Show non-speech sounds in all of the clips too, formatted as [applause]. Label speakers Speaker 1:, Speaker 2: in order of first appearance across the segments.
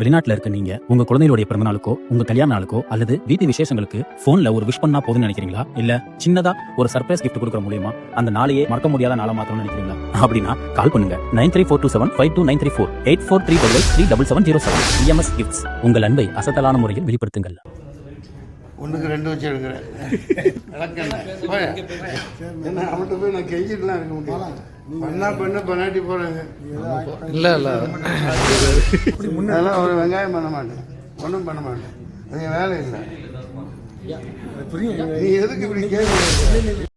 Speaker 1: வெளிநாட்டுல இருக்க நீங்க உங்க குழந்தைகளுடைய பிறந்த நாளுக்கோ உங்க கல்யாண நாளுக்கோ அல்லது வீட்டு விசேஷங்களுக்கு போன்ல ஒரு விஷ் பண்ணா போதும்னு நினைக்கிறீங்களா? இல்ல சின்னதா ஒரு சர்ப்ரைஸ் கிஃப்ட் கொடுக்குற மூலியமா அந்த நாளையே மறக்க முடியாத நாளா மாத்தணும்னு நினைக்கிறீங்களா? அப்படின்னா கால் பண்ணுங்க. Nine three four two seven five two nine three four. Eight four three double three double seven zero seven. EMS gifts உங்கள் அன்பை அசத்தலான முறையில் வெளிப்படுத்துங்கள்.
Speaker 2: ஒன்றுக்கு ரெண்டு வச்சு எடுக்கிறேன். என்ன அவன்கிட்ட போய் நான் கெஞ்சிட்டுலாம் இருக்க முடியும் பண்ணா பண்ண பண்ணாட்டி போகிறாங்க
Speaker 3: இல்லை இல்லை.
Speaker 2: அதெல்லாம் ஒரு வெங்காயம் பண்ண மாட்டேன் ஒன்றும் பண்ண மாட்டேன் அது என் வேலை இல்லை. நீ எதுக்கு இப்படி கேள்வி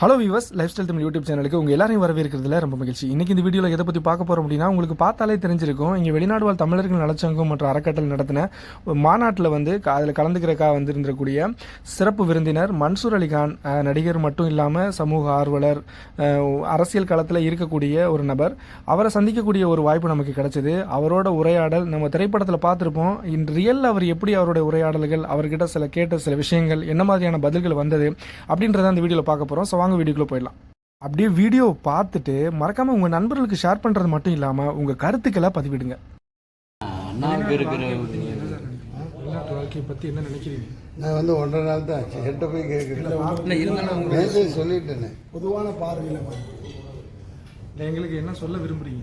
Speaker 3: hello viewers life style Tamil YouTube சேனலுக்கு உங்கள் எல்லாரையும் வரவேற்கிறதுல ரொம்ப மகிழ்ச்சி. இன்றைக்கி இந்த வீடியோவில் எதை பற்றி பார்க்க போகிறோம் அப்படின்னா உங்களுக்கு பார்த்தாலே தெரிஞ்சிருக்கும். இங்கே வெளிநாடு வாழ் தமிழர்கள் நலச்சங்கம் மற்றும் அறக்கட்டளை நடத்தின ஒரு மாநாட்டில் வந்து அதில் கலந்துக்கிறக்கா வந்திருந்திருக்கக்கூடிய சிறப்பு விருந்தினர் மன்சூர் அலிகான் நடிகர் மட்டும் இல்லாமல் சமூக ஆர்வலர் அரசியல் களத்தில் இருக்கக்கூடிய ஒரு நபர். அவரை சந்திக்கக்கூடிய ஒரு வாய்ப்பு நமக்கு கிடைச்சது. அவரோட உரையாடல் நம்ம திரைப்படத்தில் பார்த்துருப்போம். இன் ரியல் அவர் எப்படி அவருடைய உரையாடல்கள் அவர்கிட்ட சில கேட்ட சில விஷயங்கள் என்ன மாதிரியான பதில்கள் வந்தது அப்படின்றத அந்த வீடியோவில் பார்க்க போகிறோம் ஸோ வாங்க வீடியோக்குள்ளே போயிடலாம். அப்படியே வீடியோ பார்த்துட்டு மறக்காம உங்க நண்பர்களுக்கு ஷேர் பண்றது மட்டும் இல்லாம உங்க கருத்துக்களை பதிவிடுங்க. பத்தி என்ன நினைக்கிறீங்க?
Speaker 2: நான் வந்து ஒன்றரை நாள் தான் ஆச்சு. எட்ட போய் கேட்குறேன் சொல்லிட்டேனே.
Speaker 4: பொதுவான பார்வையில்
Speaker 3: எங்களுக்கு என்ன சொல்ல விரும்புறீங்க?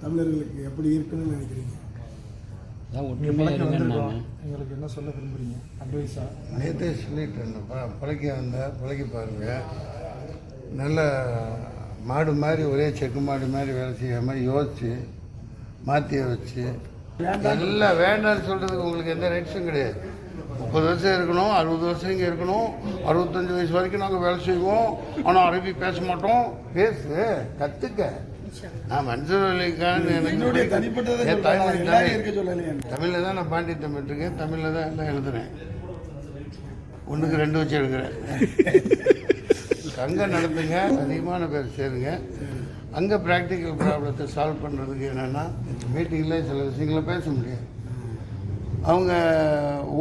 Speaker 4: தமிழர்களுக்கு எப்படி இருக்குன்னு நினைக்கிறீங்க?
Speaker 3: எங்களுக்கு என்ன சொல்ல விரும்புறீங்க? அட்வைஸா
Speaker 2: நேற்றே சொல்லிட்டேன் ப- பழக்கி வந்தால் பழக்கி பாருங்க. நல்ல மாடு மாதிரி ஒரே செக்கு மாடு மாதிரி வேலை செய்கிற மாதிரி யோசிச்சு மாற்றி வச்சு எல்லாம் வேண்டாம்னு சொல்கிறதுக்கு உங்களுக்கு எந்த ரைட்ஸும் கிடையாது. முப்பது வருஷம் இருக்கணும் அறுபது வருஷம் இங்கே இருக்கணும் அறுபத்தஞ்சு வயசு வரைக்கும் நாங்கள் வேலை செய்வோம். ஆனால் அரபி பேச மாட்டோம். பேசு கற்றுக்க நான்
Speaker 4: சொல்லலையே.
Speaker 2: தமிழில் தான் நான் பாண்டி தமிழ் இருக்கேன். தமிழில் தான் எல்லாம் எழுதுறேன். ஒன்றுக்கு ரெண்டு வச்சு எடுக்கிறேன் அங்கே நடத்துங்க அதிகமான பேர் சேருங்க. அங்கே ப்ராக்டிக்கல் ப்ராப்ளத்தை சால்வ் பண்ணுறதுக்கு என்னென்னா மீட்டிங்கில் சில விஷயங்களை பேச முடியாது. அவங்க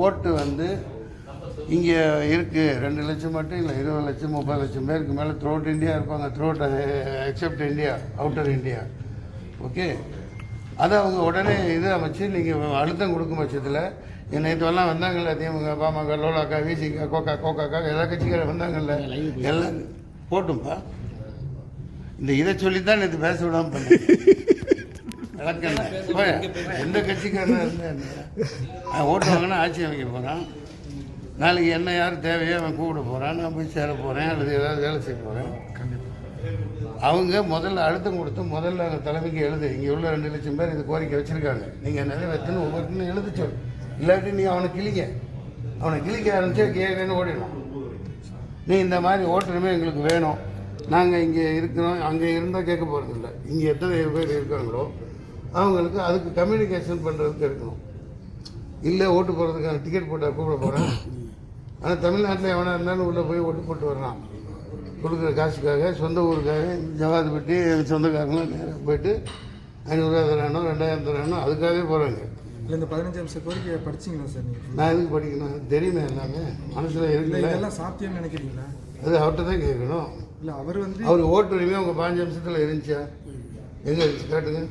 Speaker 2: ஓட்டு வந்து இங்கே இருக்குது ரெண்டு லட்சம் மட்டும் இல்லை இருபது லட்சம் முப்பது லட்சம் பேருக்கு மேலே த்ரோட் இந்தியா இருப்பாங்க. Throughout except India outer India okay அதை அவங்க உடனே இது அமைச்சு நீங்கள் அழுத்தம் கொடுக்கும் பட்சத்தில் நேற்றுவெல்லாம் வந்தாங்கல்ல திமுக பாமக லோலாக்கா விசிகா கோக்கா கோக்காக்கா எல்லா கட்சிக்கார வந்தாங்கல்ல. எல்லாம் போட்டும்பா. இந்த இதை சொல்லித்தான் நேற்று பேச விடாம பண்ணேன். விளக்கண்ண. எந்த கட்சிக்காரனா இருந்தா ஓட்டு வாங்கினா ஆட்சி அமைக்க போகிறான் நாளைக்கு என்ன யார் தேவையோ அவன் கூப்பிட போகிறான் நான் போய் சேர போகிறேன் அல்லது ஏதாவது வேலை செய்ய போகிறேன் அவங்க முதல்ல அழுத்தம் கொடுத்து முதல்ல அந்த தலைமைக்கு எழுது. இங்கே உள்ள ரெண்டு லட்சம் பேர் இது கோரிக்கை வச்சுருக்காங்க. நீங்கள் நிறைவேற்றணும் ஒவ்வொருத்தரும் எழுத சொல் இல்லாட்டி நீ அவனை கிழிக்க. அவனை கிளிக்க ஆரம்பிச்சா கேட்கன்னு ஓடிடும் நீ இந்த மாதிரி ஓட்டுறமே எங்களுக்கு வேணும். நாங்கள் இங்கே இருக்கிறோம். அங்கே இருந்தால் கேட்க போகிறது இல்லை இங்கே எத்தனை பேர் இருக்காங்களோ அவங்களுக்கு அதுக்கு கம்யூனிகேஷன் பண்ணுறதுக்கு இருக்கணும் இல்லை ஓட்டு போகிறதுக்கான டிக்கெட் போட்டால் கூப்பிட போகிறேன் ஆனால் தமிழ்நாட்டில் எவனாக இருந்தாலும் உள்ளே போய் ஓட்டு போட்டு வர்றான் கொடுக்குற காசுக்காக சொந்த ஊருக்காக ஜவாதுபட்டி எங்கள் சொந்தக்காரங்களாம் நேராக போயிட்டு ஐநூறுரூவா தரானோ ரெண்டாயிரம் தரானோ அதுக்காகவே போகிறாங்க
Speaker 3: இல்லை இந்த பதினஞ்சு நிமிஷம் கோரிக்கை படிச்சீங்களா சார் நீங்கள்
Speaker 2: நான் எதுக்கு படிக்கணும்? தெரியுமே எல்லாமே. மனசில் இருக்குல்ல
Speaker 3: இதெல்லாம் சாத்தியம் நினைக்கிறீங்களா?
Speaker 2: அது அவர்கிட்ட தான் கேட்கணும்.
Speaker 3: இல்லை அவர் வந்து
Speaker 2: அவர் ஓட்டு உரிமை உங்கள் பாஞ்சு நிமிஷத்தில் இருந்துச்சா எங்கே இருந்துச்சு காட்டுங்க.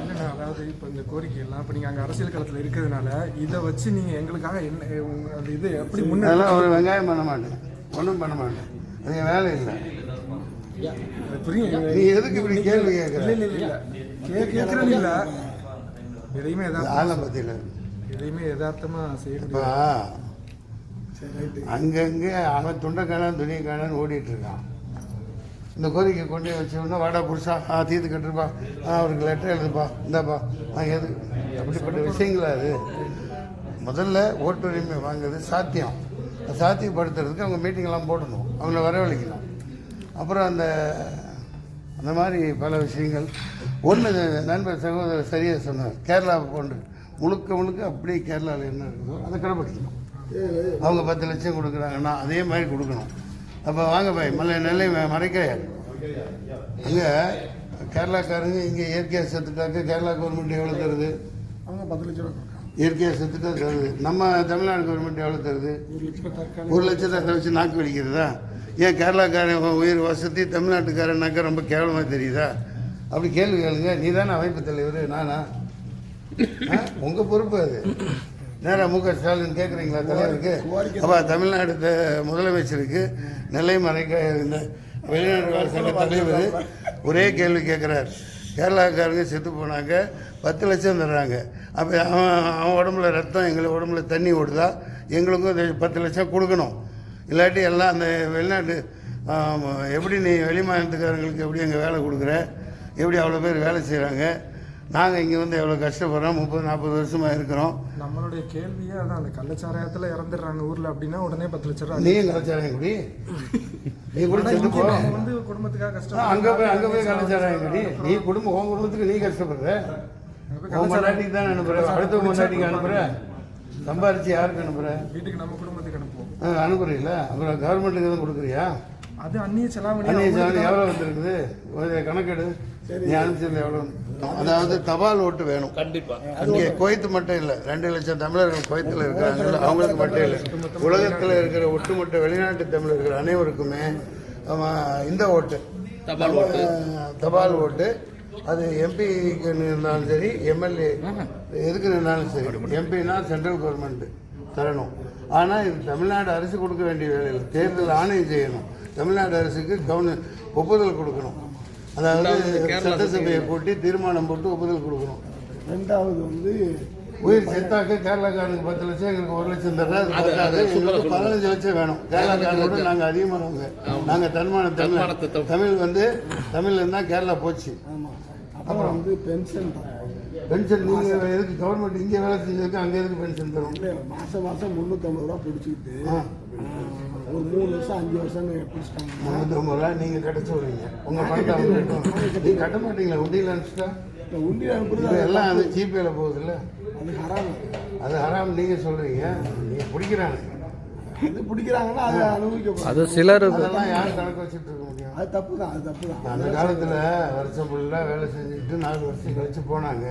Speaker 3: என்னடா, அதாவது இப்போ இந்த கோரிக்கை எல்லாம் இப்போ நீங்கள் அங்கே அரசியல் களத்தில் இருக்கிறதுனால இதை வச்சு நீங்கள் எங்களுக்காக என்ன உங்க அந்த இது எப்படி முன்னே
Speaker 2: அதெல்லாம் ஒரு வெங்காயம் பண்ண மாட்டேன். ஒன்றும் பண்ண மாட்டேன். அது என் வேலை இல்லை.
Speaker 3: புரியும்.
Speaker 2: நீ எதுக்கு இப்படி கேள்வி
Speaker 3: இல்லை
Speaker 2: கேட்குற?
Speaker 3: இல்லை இல்லை இல்லை கே கேட்குறது இல்லை. எதையுமே
Speaker 2: பற்றியில்
Speaker 3: எதையுமே யதார்த்தமாக
Speaker 2: இப்போ அங்கங்கே அவன் துண்டை காணான் துணியை காணான்னு ஓடிட்டு இருக்கான். இந்த கோரிக்கை கொண்டு போய் வச்சோம்னா வாடா புருஷா ஆ தீர்த்து கட்டுருப்பா ஆ அவருக்கு லெட்டர் எழுதுப்பா. இந்தாப்பா. ஆ எது? அப்படிப்பட்ட விஷயங்களா அது? முதல்ல ஓட்டுரிமை வாங்குறது சாத்தியம். சாத்தியப்படுத்துறதுக்கு அவங்க மீட்டிங்லாம் போடணும். அவங்கள வரவழைக்கணும் அப்புறம் அந்த இந்த மாதிரி பல விஷயங்கள். ஒன்று நண்பர் சகோதரர் சரியாக சொன்னார். கேரளாவை போன்று. முழுக்க முழுக்க அப்படியே கேரளாவில் என்ன இருக்குதோ அதை கடைப்பிடிக்கணும் அவங்க பத்து லட்சம் கொடுக்குறாங்கன்னா அதே மாதிரி கொடுக்கணும். அப்போ வாங்க பாய் மலை நெல்லை மறைக்கையார் அங்கே கேரளாக்காரங்க இங்கே இயற்கையாக சத்துக்காக கேரளா கவர்மெண்ட் எவ்வளோ தருது?
Speaker 4: அவங்க பத்து லட்சம் ரூபா
Speaker 2: இயற்கையாக செத்துட்டா தருது. நம்ம தமிழ்நாடு கவர்மெண்ட் எவ்வளோ தருது?
Speaker 4: ஒரு லட்சம்
Speaker 2: அதை வச்சு நாக்கு வலிக்கிறதா ஏன் கேரளாக்காரன் உயிர் வசதி தமிழ்நாட்டுக்காரனாக்கா ரொம்ப கேவலமாக தெரியுதா? அப்படி கேள்வி கேளுங்க. நீ தானே அமைப்பு தலைவர் நானா? ஆ? உங்க பொறுப்பு அது. நேரா மு க ஸ்டாலின் கேட்குறீங்களா தலைவருக்கு? அப்போ தமிழ்நாடு முதலமைச்சருக்கு நெல்லை மறைக்க இந்த வெளிநாடு சங்க தலைவர் ஒரே கேள்வி கேட்குறார் கேரளாக்காரங்க செத்து போனாங்க பத்து லட்சம் தர்றாங்க. அப்போ அவன் அவன் உடம்புல ரத்தம் எங்களுக்கு உடம்புல தண்ணி ஓடுதா? எங்களுக்கும் பத்து லட்சம் கொடுக்கணும். இல்லாட்டி எல்லாம் அந்த வெளிநாட்டு எப்படி நீ வெளி மாநிலத்துக்காரங்களுக்கு எப்படி அங்கே வேலை கொடுக்குற? எப்படி அவ்வளோ பேர் வேலை செய்கிறாங்க நாங்கள் இங்கே வந்து எவ்வளோ கஷ்டப்படுறோம்? முப்பது நாற்பது வருஷமாக இருக்கிறோம்.
Speaker 3: நம்மளுடைய கேள்வியே அதான் அந்த கள்ளச்சாராயத்தில் இறந்துடுறாங்க ஊரில் அப்படின்னா உடனே பத்து லட்ச ரூபா
Speaker 2: நீயும் கலாச்சாரம் குடி. [laughs] நீ கூட போ.
Speaker 3: வந்து குடும்பத்துக்காக கஷ்டம்
Speaker 2: அங்கே போய் அங்கே போய் கலாச்சாரம் நீ குடும்பம் உன் குடும்பத்துக்கு நீ கஷ்டப்படுற. உன் பொண்டாட்டிக்கு தான் அனுப்புற. அடுத்த பொண்டாட்டிக்கு அனுப்புற. சம்பாரிச்சு யாருக்கு அனுப்புற?
Speaker 3: வீட்டுக்கு நம்ம குடும்பத்துக்கு அனுப்புவோம்.
Speaker 2: ஆ, அனுப்புறீல்ல அப்புறம் கவர்மெண்ட்டுக்கு எதுவும் கொடுக்குறியா?
Speaker 3: அது அந்நிய செலாவணி.
Speaker 2: அந்நிய சாவடி எவ்வளோ வந்திருக்குது? கணக்கெடு. நீ அனுப்பிச்சது எவ்வளோ அதாவது தபால் ஓட்டு வேணும். கண்டிப்பா. இங்கே குவைத்து மட்டும் இல்லை ரெண்டு லட்சம் தமிழர்கள் குவைத்தில் இருக்காங்க அவங்களுக்கு மட்டும் இல்லை. உலகத்தில் இருக்கிற ஒட்டுமொத்த வெளிநாட்டு தமிழர்கள் அனைவருக்குமே இந்த ஓட்டு. தபால் ஓட்டு. தபால் ஓட்டு. அது எம்பிக்கு இருந்தாலும் சரி எம்எல்ஏ எதுக்கு இருந்தாலும் சரி எம்பினா சென்ட்ரல் கவர்மெண்ட் தரணும். ஆனால் இது தமிழ்நாடு அரசு கொடுக்க வேண்டிய வேலை இல்லை தேர்தல் ஆணையம் செய்யணும். தமிழ்நாடு அரசுக்கு கவர்ன ஒப்புதல் கொடுக்கணும். அதாவது சட்டசபையை கூட்டி தீர்மானம் போட்டு ஒப்புதல் கொடுக்கணும்.
Speaker 4: ரெண்டாவது வந்து
Speaker 2: உயிர் செத்தாக்க கேரளாக்காரனுக்கு பத்து லட்சம் எங்களுக்கு ஒரு லட்சம் தர்றா அது பத்தாது எங்களுக்கு பதினஞ்சு லட்சம் வேணும். கேரளாக்காரனோட நாங்கள் அதிகமானவங்க. நாங்கள் தன்மான தமிழ் தமிழ் வந்து தமிழ்ல இருந்தா கேரளா போச்சு.
Speaker 4: ஆமாம் அப்புறம் வந்து பென்ஷன்
Speaker 2: பென்ஷன் நீங்கள் எதுக்கு கவர்மெண்ட் இங்கே வேலை செஞ்சதுக்கு அங்கே எதுக்கு பென்ஷன் தரும்?
Speaker 4: மாதம் மாதம் முந்நூற்றம்பது ரூபா பிடிச்சிக்கிட்டு. ஒரு மூணு வருஷம் அஞ்சு வருஷம் பிடிச்சிட்டாங்க
Speaker 2: முந்நூற்றம்பது ரூபா நீங்கள் கட்ட சொல்றீங்க உங்கள் பணத்தை நீங்கள் கட்ட மாட்டீங்களா? உண்டியில் அனுப்பிச்சிட்டா
Speaker 4: இந்த உண்டி அனுப்புறது
Speaker 2: இப்போ எல்லாம் அது ஜிபேல போகுதுல்ல?
Speaker 4: அது ஹராம்.
Speaker 2: அது ஹராம் நீங்கள் சொல்கிறீங்க நீங்கள் பிடிக்கிறாங்க
Speaker 4: அது பிடிக்கிறாங்கன்னா அதை அனுபவிக்க
Speaker 5: அது சிலர்
Speaker 2: அதெல்லாம் யார் கணக்கு வச்சுட்டு இருக்க முடியும்
Speaker 4: அது தப்பு தான் அது தப்பு தான்
Speaker 2: அந்த காலத்தில் வருஷம் ஃபுல்லாக வேலை செஞ்சுட்டு நாலு வருஷம் கழிச்சு போனாங்க.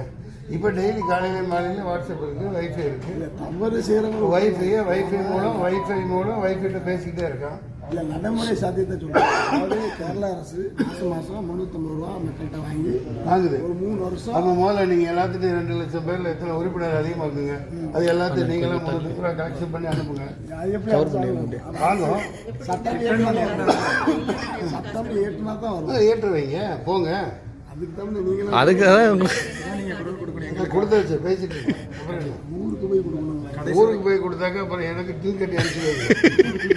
Speaker 2: இப்போ டெய்லி காலையில மாலையில வாட்ஸ்அப் இருக்குது வைஃபை இருக்குது
Speaker 4: இல்லை தவறு செய்கிறவங்க
Speaker 2: வைஃபையை வைஃபை மூலம் வைஃபை மூலம் வைஃபைட்ட பேசிக்கிட்டே இருக்கான்.
Speaker 4: இல்லை நடைமுறை சாத்தியத்தை சொல்கிறேன் அதாவது கேரளா அரசு மாதம் மாதம் முந்நூற்றம்பது ரூபா மக்கள்கிட்ட வாங்கி
Speaker 2: வாங்குது.
Speaker 4: ஒரு மூணு வருஷம்
Speaker 2: அப்போ முதல்ல நீங்கள் எல்லாத்துட்டும் ரெண்டு லட்சம் பேரில் எத்தனை உறுப்பினர் அதிகமாக்குங்க அது எல்லாத்தையும் நீங்களும் முந்நூறு ரூபா கலெக்ஷன் பண்ணி அனுப்புங்க.
Speaker 4: அது எப்படி
Speaker 2: வாங்கும்
Speaker 4: சட்டம் சட்டம் ஏற்றினா தான் வரும்.
Speaker 2: ஏற்று வைங்க போங்க.
Speaker 4: அதுக்கு தகுந்த நீங்களும்
Speaker 5: அதுக்கு தான்
Speaker 2: நான் கொடுத்தாச்சு பேசிட்டு?
Speaker 4: ஊருக்கு போய் கொடுக்கணும்
Speaker 2: ஊருக்கு போய் கொடுத்தாக்க அப்புறம் எனக்கு டீ கட்டி அனுப்பிச்சு
Speaker 4: நீங்கள்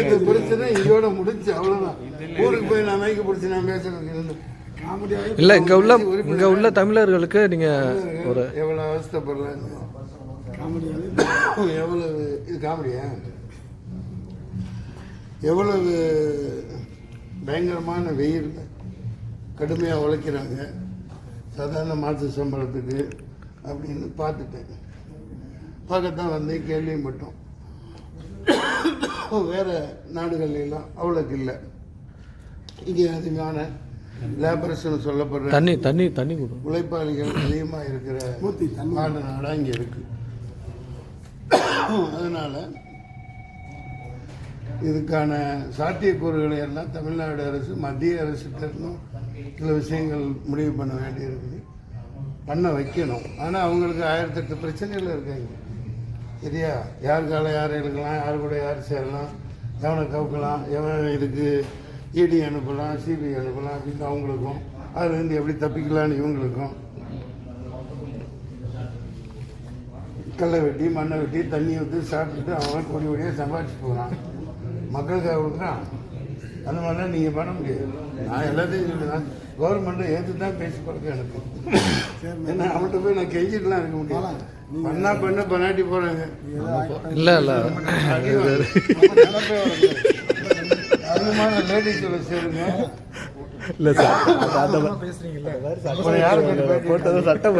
Speaker 2: இந்த பிரச்சனை இதோட முடிஞ்சு அவ்வளோதான் ஊருக்கு போய் நான் மைக்கு பிடிச்சி நான் பேசுறதுக்கு
Speaker 4: காமெடியாகவே
Speaker 5: இல்லை இங்கே உள்ள இங்கே உள்ள தமிழர்களுக்கு நீங்கள் ஒரு
Speaker 2: எவ்வளோ அவஸ்தைப்படுறாங்க எவ்வளவு இது காமெடியா? எவ்வளவு பயங்கரமான வெயில் கடுமையாக உழைக்கிறாங்க. சாதாரண மாத சம்பளத்துக்கு அப்படின்னு பார்த்துட்டேன். பார்க்கத்தான் வந்து கேள்வியும் மட்டும் [coughs] வேறு நாடுகள்லாம் அவ்வளோக்கு இல்லை. இங்கே அதிகமான லேபரஸ்னு சொல்லப்படுற
Speaker 5: தண்ணி தண்ணி தண்ணி கொடு.
Speaker 2: உழைப்பாளிகள் அதிகமாக இருக்கிற. நாடு நாடாக இங்கே இருக்கு. [coughs] அதனால் இதுக்கான சாத்தியக்கூறுகளை எல்லாம் தமிழ்நாடு அரசு மத்திய அரசுகிட்டருந்தும் சில விஷயங்கள் முடிவு பண்ண வேண்டியிருக்குது. பண்ண வைக்கணும். ஆனால் அவங்களுக்கு ஆயிரத்தெட்டு பிரச்சனைகள் இருக்காங்க. சரியா? யார் கால யார் எடுக்கலாம்? யார் கூட யார் சேரலாம்? எவனை கவுக்கலாம்? எவன் இதுக்கு இடி அனுப்பலாம் சிபிஐ அனுப்பலாம் அப்படின்னு அவங்களுக்கும். அதுலேருந்து எப்படி தப்பிக்கலான்னு இவங்களுக்கும். கல்லை வெட்டி மண்ணை வெட்டி தண்ணி ஊற்றி சாப்பிட்டுட்டு அவன் கொடி கொடியாக சம்பாதிச்சு போகிறான் மக்களுக்காக கொடுக்குறான். அந்த மாதிரிலாம் நீங்கள் பண்ண முடியாது. நான் எல்லாத்தையும் சொல்லுவேன். கவர்மெண்ட்டை ஏற்று தான் பேசி பழக்கம் எனக்கு. ஏன்னா அவன்கிட்ட போய் நான் கெஞ்சிட்டுலாம் இருக்க முடியாது. பண்ணா பண்ண பண்ணாட்டி போகிறாங்க
Speaker 5: இல்லை இல்லை.
Speaker 2: அதிகமான லேடிஸோட சேருங்க.
Speaker 5: இல்லை சார். சட்டம்
Speaker 2: சட்டம்